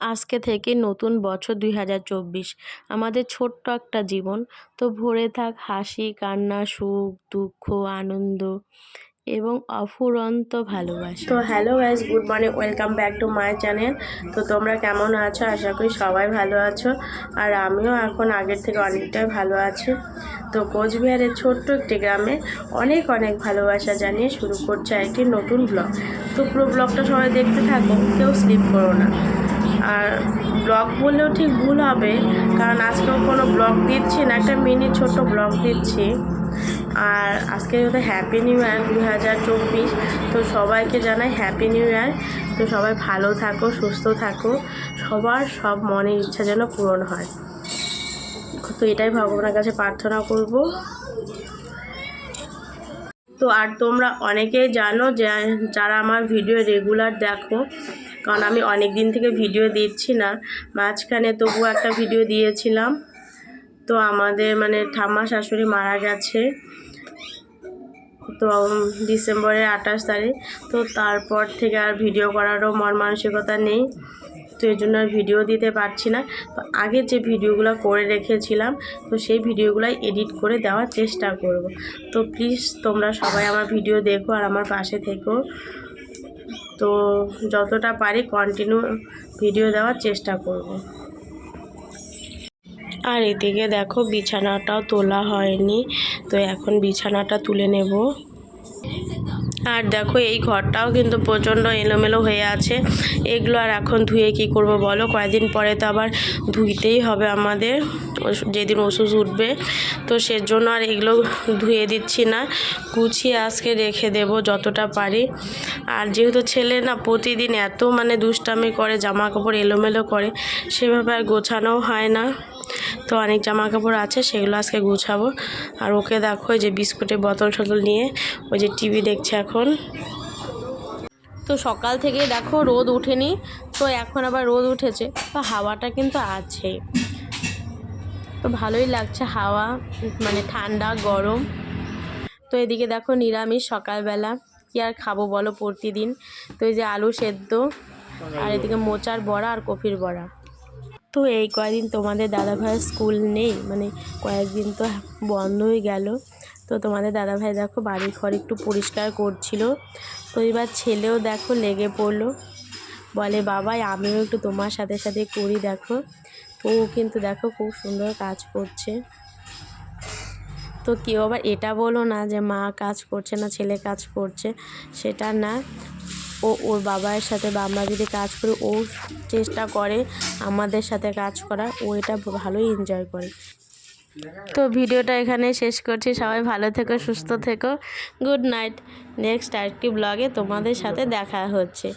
আজকে থেকে নতুন বছর দুই হাজার চব্বিশ। আমাদের ছোট্ট একটা জীবন। তো ভরে থাক হাসি, কান্না, সুখ, দুঃখ, আনন্দ এবং অফুরন্ত ভালোবাসা। তো hello guys good morning, welcome back to my channel. তো তোমরা কেমন আছো? আশা করি সবাই ভালো আছো। আর আমিও এখন আগের থেকে অনেকটাই ভালো আছি। তো কোচবিহারের ছোট্ট একটি গ্রামে অনেক অনেক ভালোবাসা জানিয়ে শুরু করছে একটি নতুন ব্লগ তো পুরো ব্লগটা সবাই দেখতে থাকো, কেউ স্লিপ করো না। আর ব্লগ বললেও ঠিক ভুল হবে, কারণ আজকেও কোনো ব্লগ দিচ্ছি না, একটা মিনি ছোট ব্লগ দিচ্ছি। আর আজকে হচ্ছে হ্যাপি নিউ ইয়ার দুই হাজার চব্বিশ, তো সবাইকে জানাই হ্যাপি নিউ ইয়ার তো সবাই ভালো থাকো, সুস্থ থাকো, সবার সব মনের ইচ্ছা যেন পূরণ হয়। তো এটাই ভগবানের কাছে প্রার্থনা করব। তো আর তোমরা অনেকেই জানো যে যারা আমার ভিডিও রেগুলার দেখো, কারণ আমি অনেক দিন থেকে ভিডিও দিচ্ছি না, মাঝখানে তবু একটা ভিডিও দিয়েছিলাম। তো আমাদের মানে ঠাম্মা শাশুড়ি মারা গেছে। তো ডিসেম্বরের আঠাশ তারিখ। তো তারপর থেকে আর ভিডিও করারও মন মানসিকতা নেই। তো এই জন্য আর ভিডিও দিতে পারছি না। তো আগে যে ভিডিওগুলো করে রেখেছিলাম, তো সেই ভিডিওগুলো এডিট করে দেওয়ার চেষ্টা করব। তো প্লিজ তোমরা সবাই আমার ভিডিও দেখো আর আমার পাশে থেকো। তো যতটা পারি কন্টিনিউ ভিডিও দেওয়ার চেষ্টা করব। আর এদিকে দেখো বিছানাটাও তোলা হয়নি, তো এখন বিছানাটা তুলে নেব। আর দেখো এই ঘরটাও কিন্তু প্রচণ্ড এলোমেলো হয়ে আছে। এগুলো আর এখন ধুয়ে কি করব বলো? কয়েকদিন পরে তো আবার ধুইতেই হবে আমাদের। যেদিন ওষুধ উঠবে, তো সেজন্য আর এগুলো ধুয়ে দিচ্ছি না। গুছিয়ে আজকে রেখে দেব যতটা পারি। আর যেহেতু ছেলে না প্রতিদিন এত মানে দুষ্টামি করে জামা কাপড় এলোমেলো করে, সেভাবে আর গোছানোও হয় না। তো অনেক জামা কাপড় আছে, সেগুলো আজকে গুছাবো। আর ওকে দেখো যে বিস্কুটের বোতল টতল নিয়ে, ওই যে টিভি দেখছে এখন। তো সকাল থেকে দেখো রোদ উঠেনি তো এখন আবার রোদ উঠেছে। তো হাওয়াটা কিন্তু আছে। তো ভালোই লাগছে হাওয়া মানে ঠান্ডা, গরম। তো এদিকে দেখো নিরামিষ সকালবেলা, কি আর খাব বলো প্রতিদিন। তো এই যে আলু সেদ্ধ, আর এদিকে মোচার বড়া আর কফির বড়া। তো এই কয়েকদিন তোমাদের দাদাভাইয়ের স্কুল নেই মানে কয়েকদিন তো বন্ধই গেল। তো তোমাদের দাদাভাই দেখো বাড়ি ঘর একটু পরিষ্কার করছিল। তো এবার ছেলেও দেখো লেগে পড়ল। বলে, বাবাই, আমিও একটু তোমার সাথে সাথে করি দেখো। তো কিন্তু দেখো খুব সুন্দর কাজ করছে। তো কেউ আবার এটা বলো না যে মা কাজ করছে না, ছেলে কাজ করছে, সেটা না। ও ওর বাবার সাথে বা আমরা যদি কাজ করি, ও চেষ্টা করে আমাদের সাথে কাজ করা। ও এটা ভালোই এনজয় করে। তো ভিডিওটা এখানে শেষ করছি। সবাই ভালো থেকো, সুস্থ থেকো। গুড নাইট নেক্সট আরেকটি ব্লগে তোমাদের সাথে দেখা হচ্ছে।